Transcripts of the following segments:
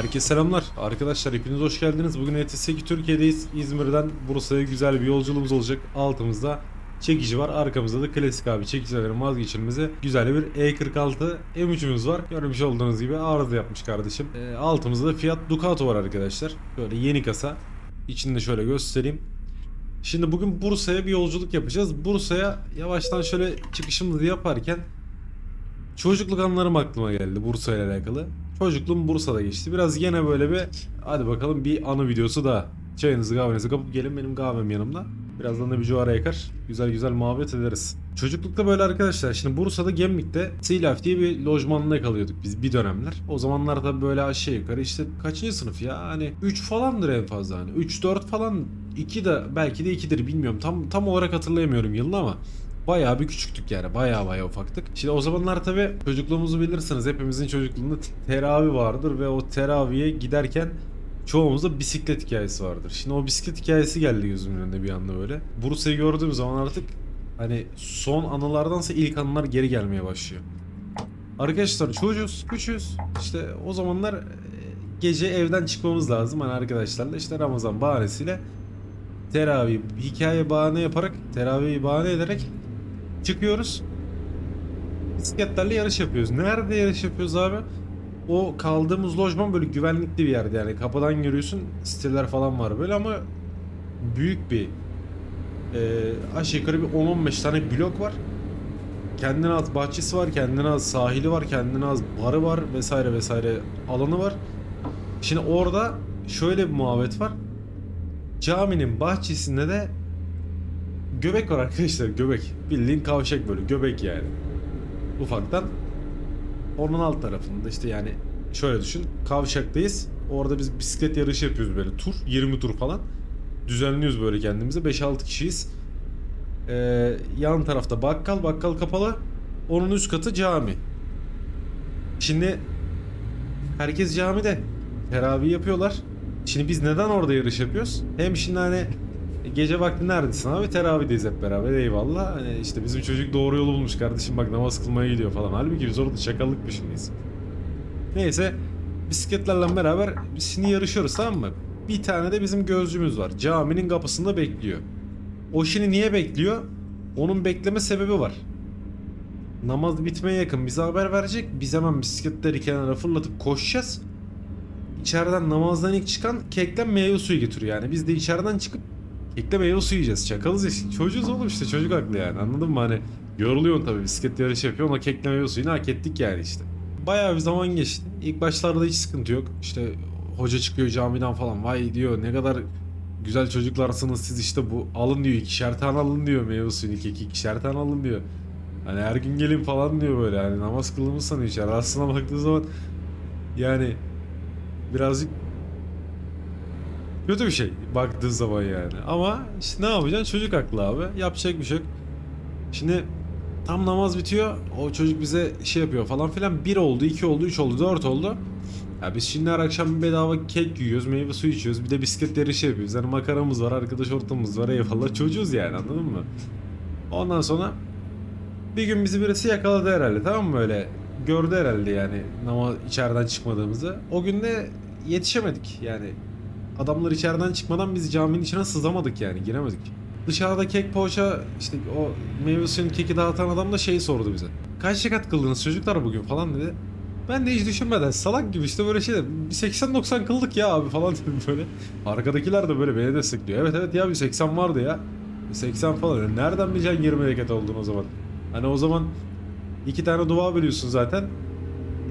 Herkese selamlar. Arkadaşlar hepiniz hoş geldiniz. Bugün ETS2 Türkiye'deyiz. İzmir'den Bursa'ya güzel bir yolculuğumuz olacak. Altımızda çekici var. Arkamızda da klasik abi çekicilerin vazgeçilmezi güzel bir E46 M3'ümüz var. Görmüş olduğunuz gibi arıza yapmış kardeşim. E, altımızda da Fiat Ducato var arkadaşlar. Böyle yeni kasa. İçini şöyle göstereyim. Şimdi bugün Bursa'ya bir yolculuk yapacağız. Bursa'ya yavaştan şöyle çıkışımızı yaparken Çocukluk anılarım aklıma geldi Bursa ile alakalı. Çocukluğum Bursa'da geçti. Biraz yine böyle bir hadi bakalım bir anı videosu da. Çayınızı kahvenizi kapıp gelin benim kahvem yanımda. Birazdan da bir cuvara yakar. Güzel güzel muhabbet ederiz. Çocuklukta böyle arkadaşlar. Şimdi Bursa'da Gemlik'te Silaf diye bir lojmanda kalıyorduk biz bir dönemler. O zamanlar tabii böyle aşağı yukarı işte kaçıncı sınıf ya? Hani 3 falandır en fazla hani. 3-4 falan 2 de belki de 2'dir bilmiyorum. Tam tam olarak hatırlayamıyorum yılını ama Bayağı bir küçüktük yani. Bayağı bayağı ufaktık. Şimdi o zamanlar tabii çocukluğumuzu bilirsiniz. Hepimizin çocukluğunda teravih vardır ve o teraviye giderken çoğumuzda bisiklet hikayesi vardır. Şimdi o bisiklet hikayesi geldi gözümün önünde bir anda böyle. Bursa'yı gördüğüm zaman artık hani son anılardansa ilk anılar geri gelmeye başlıyor. Arkadaşlar çocuğuz, küçüğüz. İşte o zamanlar e, gece evden çıkmamız lazım. Hani arkadaşlarla işte Ramazan bahanesiyle teravih hikaye bahane yaparak teravihi bahane ederek çıkıyoruz. Bisikletlerle yarış yapıyoruz. Nerede yarış yapıyoruz abi? O kaldığımız lojman böyle güvenlikli bir yerde yani kapıdan görüyorsun siteler falan var böyle ama büyük bir e, aşağı yukarı bir 10-15 tane blok var. Kendine az bahçesi var, kendine az sahili var, kendine az barı var vesaire vesaire alanı var. Şimdi orada şöyle bir muhabbet var. Caminin bahçesinde de göbek var arkadaşlar göbek. Bildiğin kavşak böyle göbek yani. Ufaktan. Onun alt tarafında işte yani şöyle düşün. Kavşaktayız. Orada biz bisiklet yarışı yapıyoruz böyle tur. 20 tur falan. Düzenliyoruz böyle kendimize. 5-6 kişiyiz. Ee, yan tarafta bakkal. Bakkal kapalı. Onun üst katı cami. Şimdi herkes camide. Teravih yapıyorlar. Şimdi biz neden orada yarış yapıyoruz? Hem şimdi hani gece vakti neredesin abi? Teravihdeyiz hep beraber eyvallah. Hani işte bizim çocuk doğru yolu bulmuş kardeşim bak namaz kılmaya gidiyor falan. Halbuki biz orada çakallık peşindeyiz. Neyse bisikletlerle beraber biz şimdi yarışıyoruz tamam mı? Bir tane de bizim gözcümüz var. Caminin kapısında bekliyor. O şimdi niye bekliyor? Onun bekleme sebebi var. Namaz bitmeye yakın bize haber verecek. Biz hemen bisikletleri kenara fırlatıp koşacağız. İçeriden namazdan ilk çıkan kekle meyve suyu getiriyor yani. Biz de içeriden çıkıp kekle meyve suyu yiyeceğiz. Çakalız ya. Çocuğuz oğlum işte çocuk aklı yani anladın mı? Hani yoruluyorsun tabii bisiklet yarışı yapıyorsun o kekle meyve suyunu hak ettik yani işte. Bayağı bir zaman geçti. İlk başlarda hiç sıkıntı yok. İşte hoca çıkıyor camiden falan. Vay diyor ne kadar güzel çocuklarsınız siz işte bu alın diyor ikişer tane alın diyor meyve suyunu keki ikişer tane alın diyor. Hani her gün gelin falan diyor böyle hani namaz kılımı sanıyor içeride. Aslına baktığı zaman yani birazcık kötü bir şey baktığın zaman yani. Ama işte ne yapacaksın? Çocuk aklı abi. Yapacak bir şey yok. Şimdi tam namaz bitiyor. O çocuk bize şey yapıyor falan filan. Bir oldu, iki oldu, üç oldu, dört oldu. Ya biz şimdi her akşam bedava kek yiyoruz, meyve suyu içiyoruz. Bir de bisiklet yarışı yapıyoruz. Yani makaramız var, arkadaş ortamımız var. Eyvallah çocuğuz yani anladın mı? Ondan sonra bir gün bizi birisi yakaladı herhalde tamam mı öyle gördü herhalde yani ama içeriden çıkmadığımızı. O gün de yetişemedik yani. Adamlar içeriden çıkmadan biz caminin içine sızamadık yani giremedik. Dışarıda kek poğaça işte o meyve suyunu keki dağıtan adam da şey sordu bize. Kaç rekat kıldınız çocuklar bugün falan dedi. Ben de hiç düşünmeden salak gibi işte böyle şey de 80-90 kıldık ya abi falan dedim böyle. Arkadakiler de böyle beni destekliyor. Evet evet ya bir 80 vardı ya. 80 falan. Nereden bileceksin 20 rekat olduğunu o zaman? Hani o zaman iki tane dua biliyorsun zaten.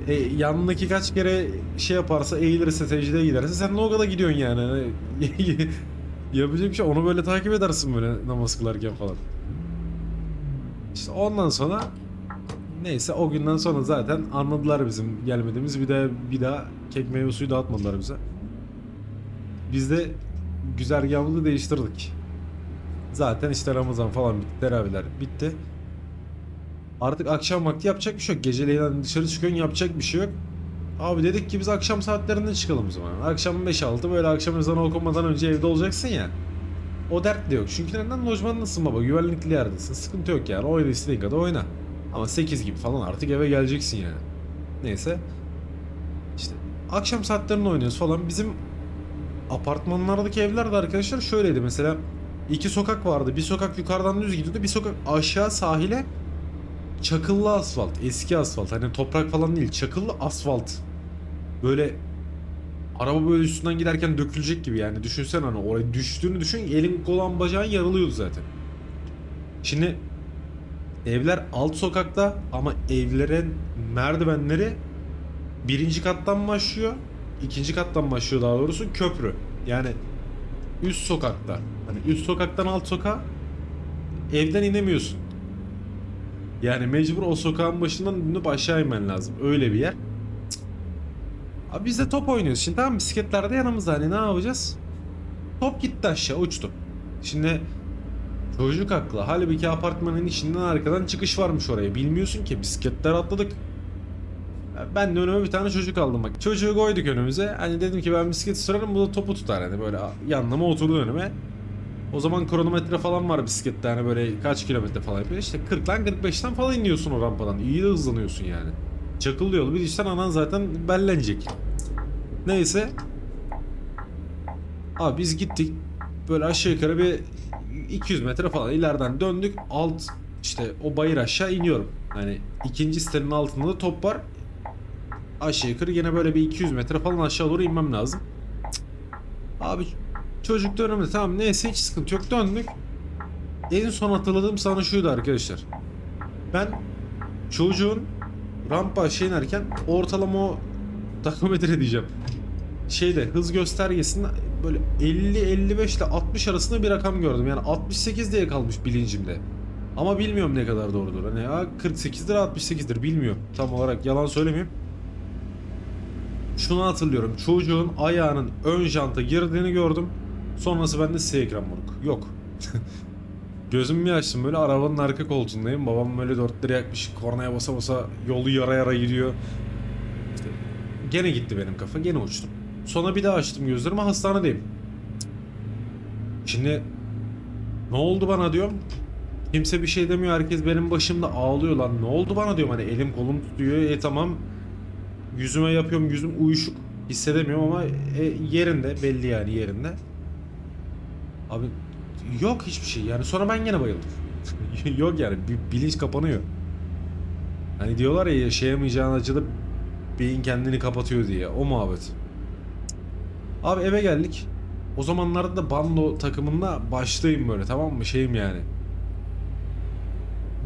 E, yanındaki kaç kere şey yaparsa eğilirse secdeye giderse sen de o kadar gidiyorsun yani. Hani, yapacak bir şey onu böyle takip edersin böyle namaz kılarken falan. İşte ondan sonra neyse o günden sonra zaten anladılar bizim gelmediğimiz bir de bir daha kek meyve suyu dağıtmadılar bize. Biz de güzergahımızı değiştirdik. Zaten işte Ramazan falan bitti, teravihler bitti. Artık akşam vakti yapacak bir şey yok. Geceleyin dışarı çıkıyorsun yapacak bir şey yok. Abi dedik ki biz akşam saatlerinde çıkalım o zaman. Akşam 5-6 böyle akşam ezanı okumadan önce evde olacaksın ya. O dert de yok. Çünkü neden lojmandasın baba? Güvenlikli yerdesin. Sıkıntı yok yani. Oyna istediğin kadar oyna. Ama 8 gibi falan artık eve geleceksin yani. Neyse. İşte akşam saatlerinde oynuyoruz falan. Bizim apartmanlardaki evler de arkadaşlar şöyleydi mesela. iki sokak vardı. Bir sokak yukarıdan düz gidiyordu. Bir sokak aşağı sahile çakıllı asfalt. Eski asfalt. Hani toprak falan değil. Çakıllı asfalt. Böyle araba böyle üstünden giderken dökülecek gibi yani. Düşünsene hani oraya düştüğünü düşün. Elin kolağın bacağın yarılıyordu zaten. Şimdi evler alt sokakta ama evlerin merdivenleri birinci kattan başlıyor. ikinci kattan başlıyor daha doğrusu köprü. Yani üst sokakta. Hani üst sokaktan alt sokağa evden inemiyorsun. Yani mecbur o sokağın başından dönüp aşağı inmen lazım. Öyle bir yer. Cık. Abi biz de top oynuyoruz. Şimdi tamam bisikletlerde yanımızda hani ne yapacağız? Top gitti aşağı uçtu. Şimdi çocuk haklı. Halbuki apartmanın içinden arkadan çıkış varmış oraya. Bilmiyorsun ki bisikletler atladık. Ben de önüme bir tane çocuk aldım bak. Çocuğu koyduk önümüze. Hani dedim ki ben bisiklet sürerim bu da topu tutar hani böyle yanlama oturdu önüme. O zaman kronometre falan var bisiklette hani böyle kaç kilometre falan yapıyor. İşte 40'lan 45'ten falan iniyorsun o rampadan. İyi de hızlanıyorsun yani. Çakıllı yol bir düşsen anan zaten bellenecek. Neyse. Abi biz gittik. Böyle aşağı yukarı bir 200 metre falan ileriden döndük. Alt işte o bayır aşağı iniyorum. Hani ikinci sitenin altında da top var. Aşağı yukarı yine böyle bir 200 metre falan aşağı doğru inmem lazım. Cık. Abi çocuk tamam neyse hiç sıkıntı yok döndük. En son hatırladığım sana şuydu arkadaşlar. Ben çocuğun rampa aşağı inerken ortalama o takometre diyeceğim. Şeyde hız göstergesinde böyle 50-55 ile 60 arasında bir rakam gördüm. Yani 68 diye kalmış bilincimde. Ama bilmiyorum ne kadar doğrudur. Hani ya 48'dir 68'dir bilmiyorum. Tam olarak yalan söylemeyeyim. Şunu hatırlıyorum. Çocuğun ayağının ön janta girdiğini gördüm. Sonrası bende S ekran moruk. Yok. Gözümü bir açtım böyle arabanın arka koltuğundayım. Babam böyle dörtleri yakmış. Kornaya basa basa yolu yara yara gidiyor. İşte gene gitti benim kafa. Gene uçtum. Sonra bir daha açtım gözlerimi hastanedeyim. Şimdi ne oldu bana diyorum. Kimse bir şey demiyor. Herkes benim başımda ağlıyor lan. Ne oldu bana diyorum. Hani elim kolum tutuyor. E tamam yüzüme yapıyorum. Yüzüm uyuşuk. Hissedemiyorum ama e, yerinde. Belli yani yerinde. Abi yok hiçbir şey. Yani sonra ben gene bayıldım. yok yani. Bilinç kapanıyor. Hani diyorlar ya yaşayamayacağın acıda beyin kendini kapatıyor diye. O muhabbet. Abi eve geldik. O zamanlarda da bando takımında başlayayım böyle tamam mı? Şeyim yani.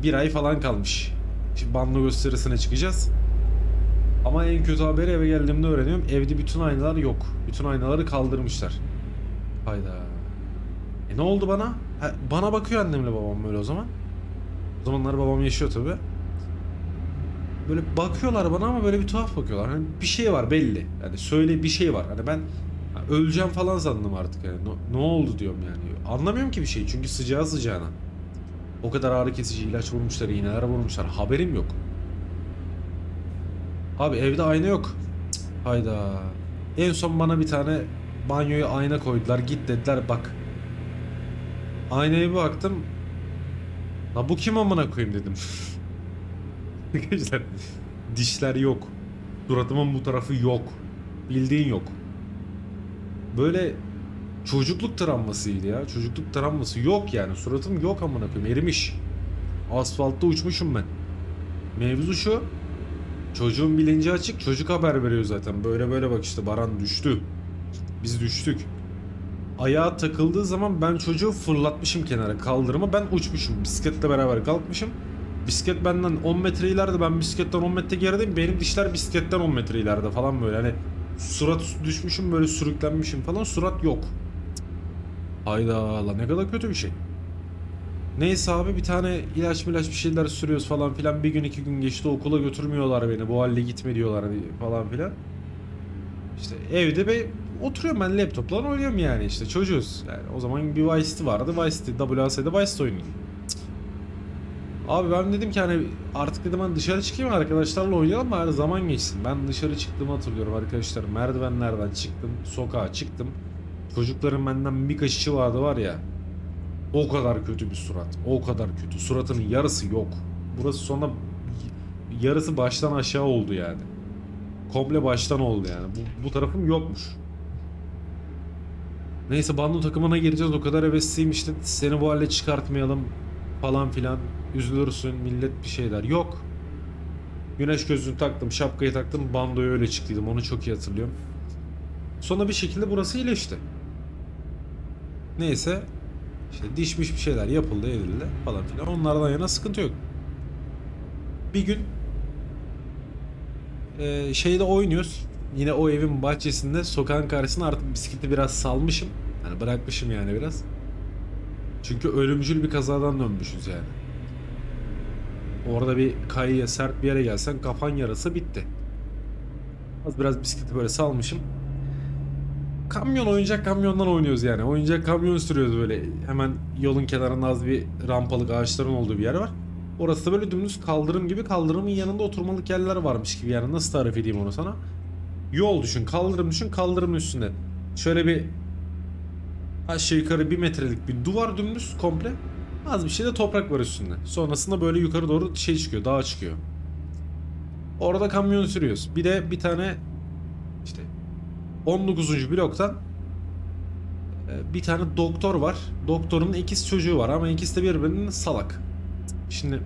Bir ay falan kalmış. Şimdi bando gösterisine çıkacağız. Ama en kötü haberi eve geldiğimde öğreniyorum. Evde bütün aynalar yok. Bütün aynaları kaldırmışlar. Hayda. E ne oldu bana? Ha, bana bakıyor annemle babam böyle o zaman. O zamanlar babam yaşıyor tabi. Böyle bakıyorlar bana ama böyle bir tuhaf bakıyorlar. Hani bir şey var belli. Yani söyle bir şey var. Hani ben öleceğim falan sandım artık yani. Ne, ne oldu diyorum yani. Anlamıyorum ki bir şey çünkü sıcağı sıcağına. O kadar ağrı kesici ilaç vurmuşlar, iğneler vurmuşlar. Haberim yok. Abi evde ayna yok. Cık, Hayda. En son bana bir tane banyoya ayna koydular. Git dediler bak. Aynaya baktım. La bu kim amına koyayım dedim. Arkadaşlar dişler yok. Suratımın bu tarafı yok. Bildiğin yok. Böyle çocukluk travmasıydı ya. Çocukluk travması yok yani. Suratım yok amına koyayım. Erimiş. Asfaltta uçmuşum ben. Mevzu şu. Çocuğun bilinci açık. Çocuk haber veriyor zaten. Böyle böyle bak işte Baran düştü. Biz düştük. Ayağa takıldığı zaman ben çocuğu fırlatmışım kenara kaldırıma. Ben uçmuşum. Bisikletle beraber kalkmışım. Bisiklet benden 10 metre ileride. Ben bisikletten 10 metre gerideyim. Benim dişler bisikletten 10 metre ileride falan böyle. Hani surat düşmüşüm böyle sürüklenmişim falan. Surat yok. Hayda la ne kadar kötü bir şey. Neyse abi bir tane ilaç milaç bir şeyler sürüyoruz falan filan. Bir gün iki gün geçti okula götürmüyorlar beni. Bu halde gitme diyorlar hani falan filan. İşte evde be oturuyorum ben laptopla oynuyorum yani işte çocuğuz. Yani o zaman bir Vice City vardı. Vice City, WAS'de Vice City oynayayım. Abi ben dedim ki hani artık dedim hani dışarı çıkayım arkadaşlarla oynayalım bari zaman geçsin. Ben dışarı çıktığımı hatırlıyorum arkadaşlar. Merdivenlerden çıktım, sokağa çıktım. Çocukların benden bir kaşığı vardı var ya. O kadar kötü bir surat. O kadar kötü. Suratının yarısı yok. Burası sonra yarısı baştan aşağı oldu yani. komple baştan oldu yani. Bu, bu tarafım yokmuş. Neyse bando takımına gireceğiz o kadar hevesliyim işte seni bu halde çıkartmayalım falan filan üzülürsün millet bir şeyler yok. Güneş gözlüğünü taktım şapkayı taktım bandoya öyle çıktıydım onu çok iyi hatırlıyorum. Sonra bir şekilde burası iyileşti. Neyse işte dişmiş bir şeyler yapıldı edildi falan filan onlardan yana sıkıntı yok. Bir gün e, şeyde oynuyoruz. Yine o evin bahçesinde sokağın karşısına artık bisikleti biraz salmışım. Yani bırakmışım yani biraz. Çünkü ölümcül bir kazadan dönmüşüz yani. Orada bir kayıya sert bir yere gelsen kafan yarası bitti. Az biraz bisikleti böyle salmışım. Kamyon oyuncak kamyondan oynuyoruz yani. Oyuncak kamyon sürüyoruz böyle. Hemen yolun kenarında az bir rampalık ağaçların olduğu bir yer var. Orası da böyle dümdüz kaldırım gibi kaldırımın yanında oturmalık yerler varmış gibi yani nasıl tarif edeyim onu sana. Yol düşün, kaldırım düşün, kaldırımın üstünde. Şöyle bir aşağı yukarı bir metrelik bir duvar dümdüz komple. Az bir şey de toprak var üstünde. Sonrasında böyle yukarı doğru şey çıkıyor, dağ çıkıyor. Orada kamyon sürüyoruz. Bir de bir tane işte 19. bloktan e, bir tane doktor var. Doktorun ikiz çocuğu var ama ikisi de birbirinin salak. Şimdi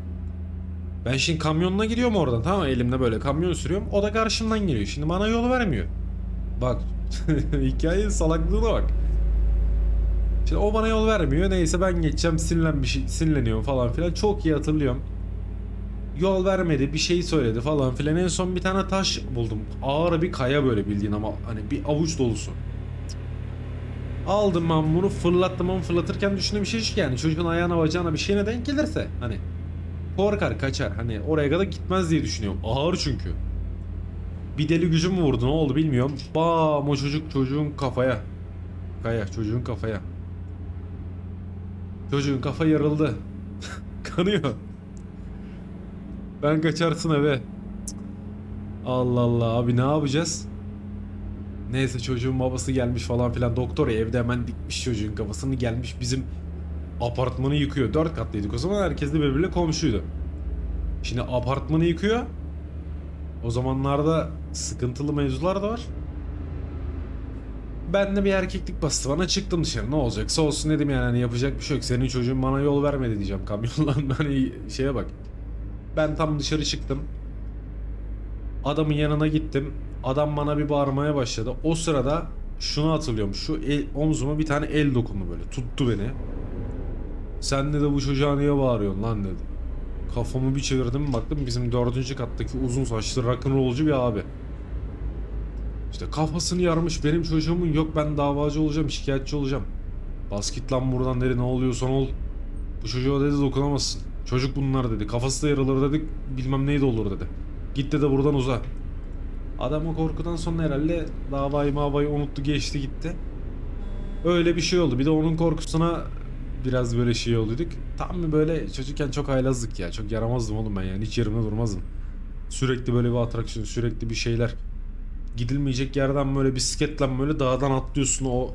ben şimdi kamyonla gidiyorum oradan tamam mı? Elimde böyle kamyon sürüyorum. O da karşımdan geliyor. Şimdi bana yol vermiyor. Bak hikayenin salaklığına bak. Şimdi o bana yol vermiyor. Neyse ben geçeceğim sinirlenmiş, sinirleniyorum falan filan. Çok iyi hatırlıyorum. Yol vermedi bir şey söyledi falan filan. En son bir tane taş buldum. Ağır bir kaya böyle bildiğin ama hani bir avuç dolusu. Aldım ben bunu fırlattım ama fırlatırken düşündüğüm şey şu yani çocuğun ayağına bacağına bir şeyine denk gelirse hani korkar kaçar hani oraya kadar gitmez diye düşünüyorum. Ağır çünkü. Bir deli gücüm mü vurdu ne oldu bilmiyorum. Bam o çocuk çocuğun kafaya. Kaya çocuğun kafaya. Çocuğun kafa yarıldı. Kanıyor. Ben kaçarsın eve. Allah Allah abi ne yapacağız? Neyse çocuğun babası gelmiş falan filan. Doktor evde hemen dikmiş çocuğun kafasını gelmiş bizim apartmanı yıkıyor. Dört katlıydık o zaman herkes de birbiriyle komşuydu. Şimdi apartmanı yıkıyor. O zamanlarda sıkıntılı mevzular da var. Ben de bir erkeklik bastı bana çıktım dışarı ne olacaksa olsun dedim yani hani yapacak bir şey yok. Senin çocuğun bana yol vermedi diyeceğim kamyonla hani şeye bak. Ben tam dışarı çıktım. Adamın yanına gittim. Adam bana bir bağırmaya başladı. O sırada şunu hatırlıyorum. Şu el, omzuma bir tane el dokundu böyle. Tuttu beni. Sen de bu çocuğa niye bağırıyorsun lan dedi. Kafamı bir çevirdim baktım bizim dördüncü kattaki uzun saçlı rock'n'rollcu bir abi. İşte kafasını yarmış benim çocuğumun yok ben davacı olacağım şikayetçi olacağım. Bas git lan buradan dedi ne oluyorsan ol. Bu çocuğa dedi dokunamazsın. Çocuk bunlar dedi. Kafası da yarılır dedik bilmem neydi olur dedi. Git de buradan uza. Adam o korkudan sonra herhalde davayı mavayı unuttu geçti gitti. Öyle bir şey oldu. Bir de onun korkusuna biraz böyle şey olduyduk. Tam mı böyle çocukken çok haylazlık ya. Çok yaramazdım oğlum ben yani. Hiç yerimde durmazdım. Sürekli böyle bir atraksiyon, sürekli bir şeyler. Gidilmeyecek yerden böyle bisikletle böyle dağdan atlıyorsun o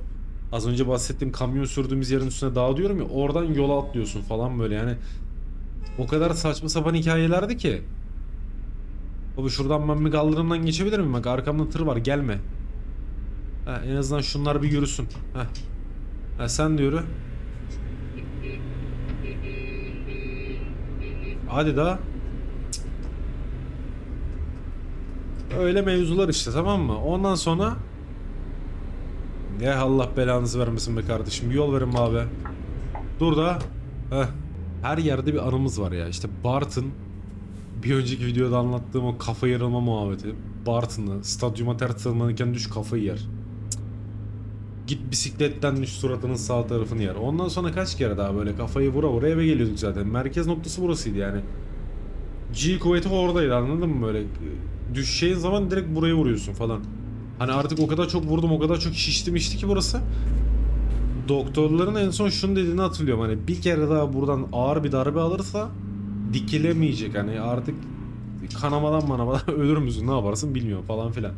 az önce bahsettiğim kamyon sürdüğümüz yerin üstüne dağ diyorum ya oradan yola atlıyorsun falan böyle yani o kadar saçma sapan hikayelerdi ki. Baba şuradan ben bir kaldırımdan geçebilir miyim? Bak arkamda tır var gelme. Ha, en azından şunlar bir yürüsün. Ha. Ha, sen de. Hadi daha. Öyle mevzular işte tamam mı? Ondan sonra ya Allah belanızı vermesin be kardeşim. Yol verin abi. Dur da. Heh. Her yerde bir anımız var ya. İşte Bartın bir önceki videoda anlattığım o kafa yarılma muhabbeti. Bartın'ı stadyuma ters tırmanırken düş kafayı yer. Git bisikletten düş suratının sağ tarafını yer. Ondan sonra kaç kere daha böyle kafayı vura vura eve geliyorduk zaten. Merkez noktası burasıydı yani. G kuvveti oradaydı anladın mı böyle? Düşeceğin zaman direkt buraya vuruyorsun falan. Hani artık o kadar çok vurdum o kadar çok şiştim içti ki burası. Doktorların en son şunu dediğini hatırlıyorum hani bir kere daha buradan ağır bir darbe alırsa dikilemeyecek hani artık kanamadan manamadan ölür müsün ne yaparsın bilmiyorum falan filan.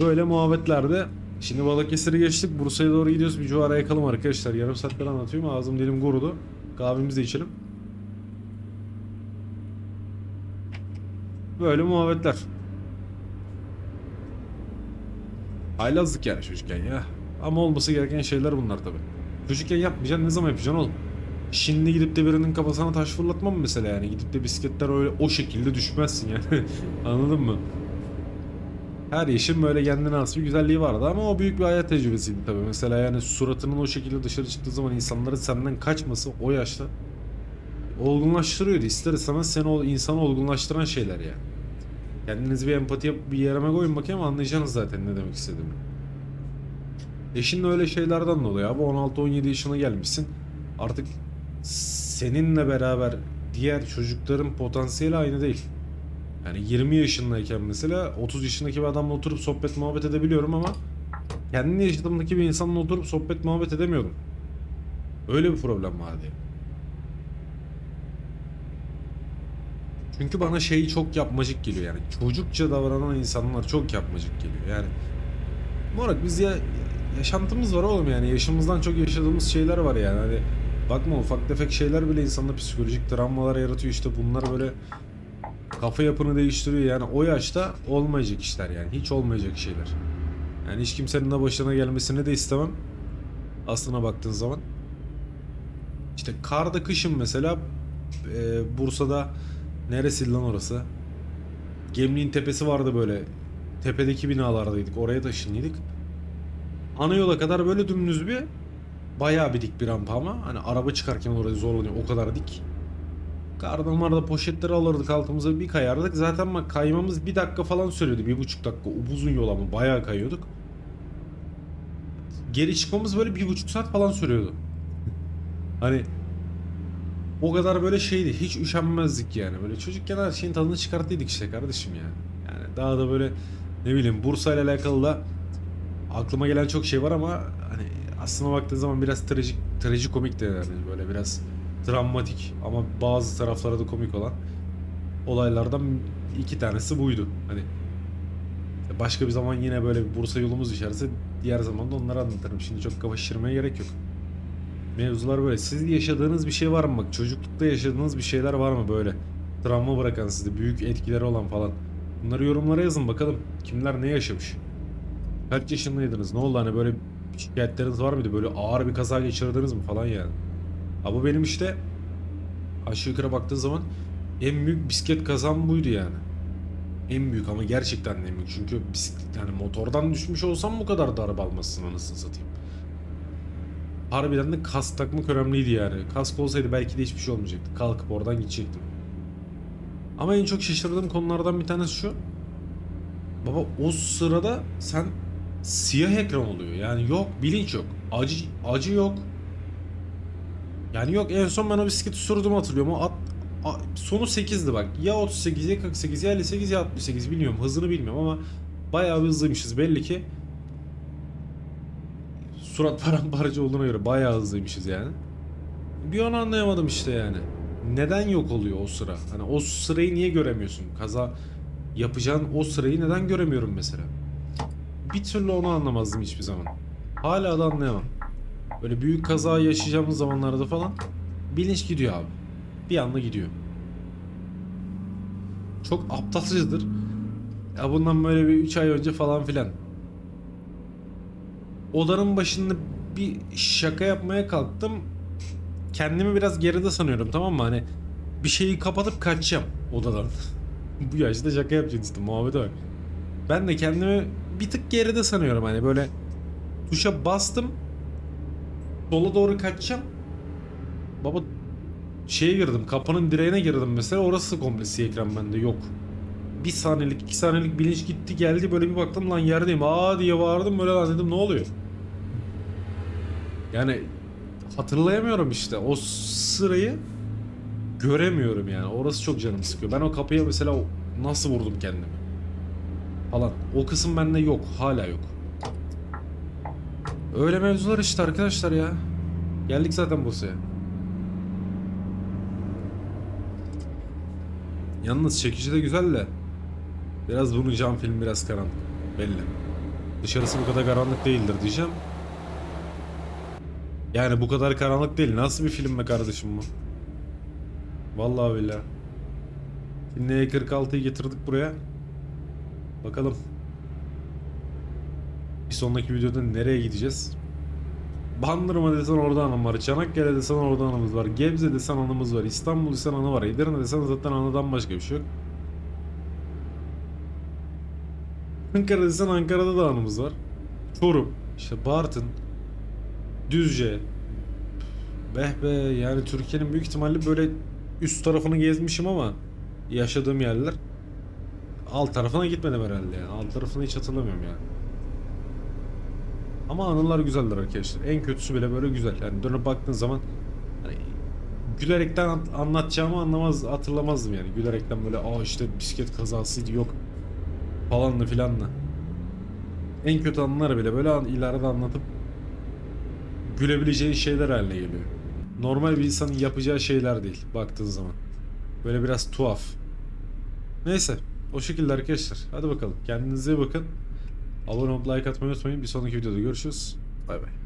Böyle muhabbetlerde şimdi Balıkesir'e geçtik Bursa'ya doğru gidiyoruz bir cuvara yakalım arkadaşlar yarım saattir anlatıyorum ağzım dilim kurudu kahvemizi de içelim. Böyle muhabbetler. Haylazlık yani çocukken ya. Ama olması gereken şeyler bunlar tabi. Çocukken yapmayacaksın ne zaman yapacaksın oğlum? Şimdi gidip de birinin kafasına taş fırlatmam mesela yani. Gidip de bisikletler öyle o şekilde düşmezsin yani. Anladın mı? Her yaşın böyle kendine has bir güzelliği vardı ama o büyük bir hayat tecrübesiydi tabii. Mesela yani suratının o şekilde dışarı çıktığı zaman insanların senden kaçması o yaşta olgunlaştırıyordu. İster istemez seni o insanı olgunlaştıran şeyler yani. Kendinizi bir empati yap, bir yerime koyun bakayım anlayacaksınız zaten ne demek istediğimi. Eşin öyle şeylerden dolayı abi 16-17 yaşına gelmişsin. Artık seninle beraber diğer çocukların potansiyeli aynı değil. Yani 20 yaşındayken mesela 30 yaşındaki bir adamla oturup sohbet muhabbet edebiliyorum ama kendi yaşadığımdaki bir insanla oturup sohbet muhabbet edemiyordum. Öyle bir problem vardı. Çünkü bana şey çok yapmacık geliyor yani. Çocukça davranan insanlar çok yapmacık geliyor. Yani Morak biz ya yaşantımız var oğlum yani yaşımızdan çok yaşadığımız şeyler var yani. Hani bakma ufak tefek şeyler bile insanda psikolojik travmalar yaratıyor işte bunlar böyle kafa yapını değiştiriyor yani o yaşta olmayacak işler yani hiç olmayacak şeyler. Yani hiç kimsenin de başına gelmesini de istemem. Aslına baktığın zaman. İşte karda kışın mesela e, Bursa'da neresi lan orası? Gemliğin tepesi vardı böyle. Tepedeki binalardaydık. Oraya taşınıyorduk. Ana yola kadar böyle dümdüz bir bayağı bir dik bir rampa ama hani araba çıkarken oraya zorlanıyor. O kadar dik. Kardan marda poşetleri alırdık altımıza bir kayardık. Zaten bak kaymamız bir dakika falan sürüyordu. Bir buçuk dakika. Uzun yol ama bayağı kayıyorduk. Geri çıkmamız böyle bir buçuk saat falan sürüyordu. hani o kadar böyle şeydi. Hiç üşenmezdik yani. Böyle çocukken her şeyin tadını çıkarttıydık işte kardeşim ya. Yani daha da böyle ne bileyim Bursa ile alakalı da aklıma gelen çok şey var ama hani aslına baktığın zaman biraz trajik trajikomik de yani böyle biraz travmatik ama bazı tarafları da komik olan olaylardan iki tanesi buydu. Hani başka bir zaman yine böyle bir Bursa yolumuz düşerse diğer zaman da onları anlatırım. Şimdi çok kafa şişirmeye gerek yok. Mevzular böyle. Siz yaşadığınız bir şey var mı? Çocuklukta yaşadığınız bir şeyler var mı böyle? Travma bırakan sizde büyük etkileri olan falan. Bunları yorumlara yazın bakalım. Kimler ne yaşamış? Kaç yaşındaydınız? Ne oldu hani böyle şikayetleriniz var mıydı? Böyle ağır bir kaza geçirdiniz mi falan yani? Ha bu benim işte aşağı yukarı baktığın zaman en büyük bisiklet kazam buydu yani. En büyük ama gerçekten en büyük. Çünkü bisiklet yani motordan düşmüş olsam bu kadar darbe almasın anasını satayım. Harbiden de kask takmak önemliydi yani. Kask olsaydı belki de hiçbir şey olmayacaktı. Kalkıp oradan gidecektim. Ama en çok şaşırdığım konulardan bir tanesi şu. Baba o sırada sen siyah ekran oluyor. Yani yok bilinç yok. Acı acı yok. Yani yok en son ben o bisikleti sürdüm hatırlıyorum. O at, a- sonu 8'di bak. Ya 38 ya 48 ya 58 ya 68 bilmiyorum. Hızını bilmiyorum ama bayağı bir hızlıymışız belli ki. Surat paramparça olduğuna göre bayağı hızlıymışız yani. Bir onu anlayamadım işte yani. Neden yok oluyor o sıra? Hani o sırayı niye göremiyorsun? Kaza yapacağın o sırayı neden göremiyorum mesela? Bir türlü onu anlamazdım hiçbir zaman. Hala da anlayamam. Böyle büyük kaza yaşayacağımız zamanlarda falan bilinç gidiyor abi. Bir anda gidiyor. Çok aptalcadır. Ya bundan böyle bir 3 ay önce falan filan. Odanın başında bir şaka yapmaya kalktım. Kendimi biraz geride sanıyorum tamam mı? Hani bir şeyi kapatıp kaçacağım odadan. Bu yaşta şaka yapacaksın muhabbete bak. Ben de kendimi bir tık geride sanıyorum hani böyle tuşa bastım sola doğru kaçacağım. Baba şeye girdim kapının direğine girdim mesela orası komple siyah ekran bende yok. Bir saniyelik iki saniyelik bilinç gitti geldi böyle bir baktım lan yerdeyim aa diye bağırdım böyle lan dedim ne oluyor? Yani hatırlayamıyorum işte o sırayı göremiyorum yani orası çok canımı sıkıyor. Ben o kapıya mesela nasıl vurdum kendimi falan o kısım bende yok hala yok. Öyle mevzular işte arkadaşlar ya. Geldik zaten Bursa'ya. Yalnız çekici de güzel de biraz bunun cam film biraz karanlık belli. Dışarısı bu kadar karanlık değildir diyeceğim. Yani bu kadar karanlık değil. Nasıl bir film be kardeşim bu? Vallahi billahi. Şimdi E46'yı getirdik buraya. Bakalım. Bir sonraki videoda nereye gideceğiz? Bandırma desen orada anım var. Çanakkale desen orada anımız var. Gebze desen anımız var. İstanbul desen anı var. Edirne desen zaten anıdan başka bir şey yok. Ankara desen Ankara'da da anımız var. Çorum, işte Bartın, Düzce. Beh be yani Türkiye'nin büyük ihtimalle böyle üst tarafını gezmişim ama yaşadığım yerler alt tarafına gitmedim herhalde yani. Alt tarafını hiç hatırlamıyorum yani. Ama anılar güzeldir arkadaşlar. En kötüsü bile böyle güzel. Yani dönüp baktığın zaman hani gülerekten an- anlatacağımı anlamaz hatırlamazdım yani. Gülerekten böyle aa işte bisiklet kazasıydı yok falanlı filanlı. En kötü anılar bile böyle an, ileride anlatıp gülebileceğin şeyler haline geliyor. Normal bir insanın yapacağı şeyler değil baktığın zaman. Böyle biraz tuhaf. Neyse o şekilde arkadaşlar. Hadi bakalım kendinize iyi bakın. Abone olup like atmayı unutmayın. Bir sonraki videoda görüşürüz. Bay bay.